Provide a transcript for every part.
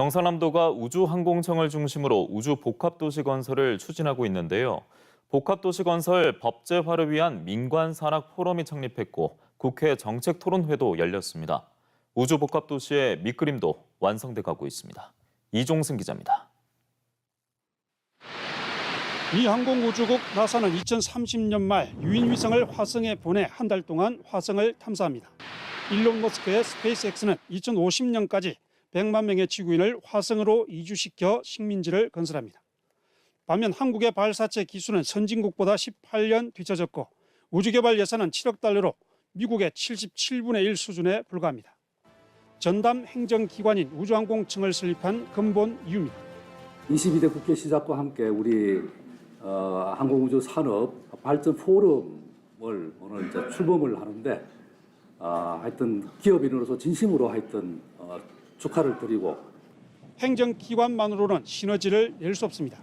경상남도가 우주항공청을 중심으로 우주 복합도시 건설을 추진하고 있는데요. 복합도시 건설 법제화를 위한 민관 산학 포럼이 창립했고 국회 정책 토론회도 열렸습니다. 우주 복합도시의 밑그림도 완성돼 가고 있습니다. 이종승 기자입니다. 미 항공우주국 나사는 2030년 말 유인 위성을 화성에 보내 한 달 동안 화성을 탐사합니다. 일론 머스크의 스페이스X는 2050년까지 100만 명의 지구인을 화성으로 이주시켜 식민지를 건설합니다. 반면 한국의 발사체 기술은 선진국보다 18년 뒤처졌고 우주개발 예산은 7억 달러로 미국의 77분의 1 수준에 불과합니다. 전담 행정기관인 우주항공청을 설립한 근본 이유입니다. 22대 국회 시작과 함께 우리 어, 항공우주 산업 발전 포럼을 오늘 이제 출범을 하는데 어, 하여튼 기업인으로서 진심으로 하여튼 어, 축하를 드리고 행정기관만으로는 시너지를 낼 수 없습니다.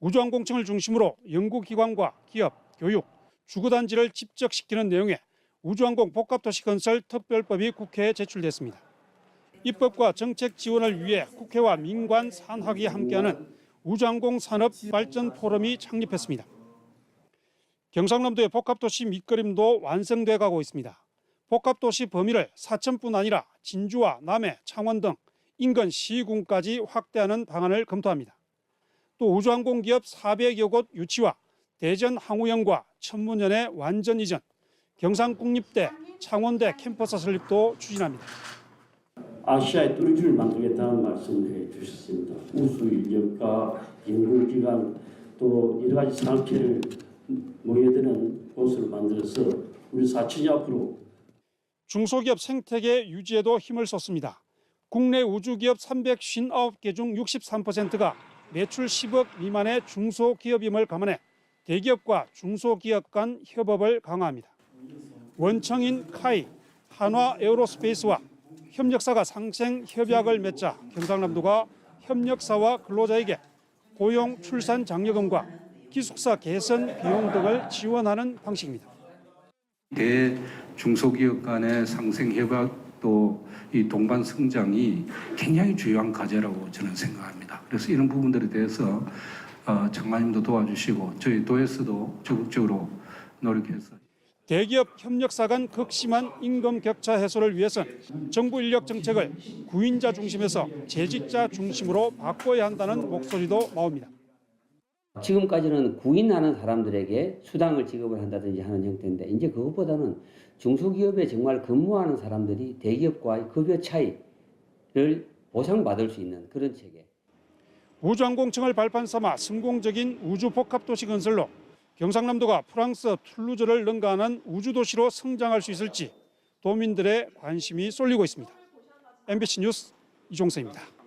우주항공청을 중심으로 연구기관과 기업, 교육, 주거단지를 집적시키는 내용의 우주항공 복합도시 건설 특별법이 국회에 제출됐습니다. 입법과 정책 지원을 위해 국회와 민관 산학이 함께하는 우주항공 산업 발전 포럼이 창립했습니다. 경상남도의 복합도시 밑그림도 완성돼 가고 있습니다. 복합도시 범위를 사천뿐 아니라 진주와 남해, 창원 등 인근 시군까지 확대하는 방안을 검토합니다. 또 우주항공 기업 400여 곳 유치와 대전 항우연과 천문연의 완전 이전, 경상국립대, 창원대 캠퍼스 설립도 추진합니다. 아시아의 뚜레줄을 만들겠다는 말씀을 해 주셨습니다. 우수 인력과 연구기관 또 여러 가지 산업체를 모여드는 곳을 만들어서 우리 사천이 앞으로 중소기업 생태계 유지에도 힘을 쏟습니다. 국내 우주기업 359개 중 63%가 매출 10억 미만의 중소기업임을 감안해 대기업과 중소기업 간 협업을 강화합니다. 원청인 카이, 한화 에어로스페이스와 협력사가 상생 협약을 맺자 경상남도가 협력사와 근로자에게 고용 출산 장려금과 기숙사 개선 비용 등을 지원하는 방식입니다. 대 중소기업 간의 상생 협약도 이 동반 성장이 굉장히 중요한 과제라고 저는 생각합니다. 그래서 이런 부분들에 대해서 어, 장관님도 도와주시고 저희 도에서도 적극적으로 노력해서 대기업 협력사 간 극심한 임금 격차 해소를 위해선 정부 인력 정책을 구인자 중심에서 재직자 중심으로 바꿔야 한다는 목소리도 나옵니다. 지금까지는 구인하는 사람들에게 수당을 지급을 한다든지 하는 형태인데 이제 그것보다는 중소기업에 정말 근무하는 사람들이 대기업과의 급여 차이를 보상받을 수 있는 그런 체계. 우주항공청을 발판 삼아 성공적인 우주 복합도시 건설로 경상남도가 프랑스 툴루즈를 능가하는 우주도시로 성장할 수 있을지 도민들의 관심이 쏠리고 있습니다. MBC 뉴스 이종서입니다.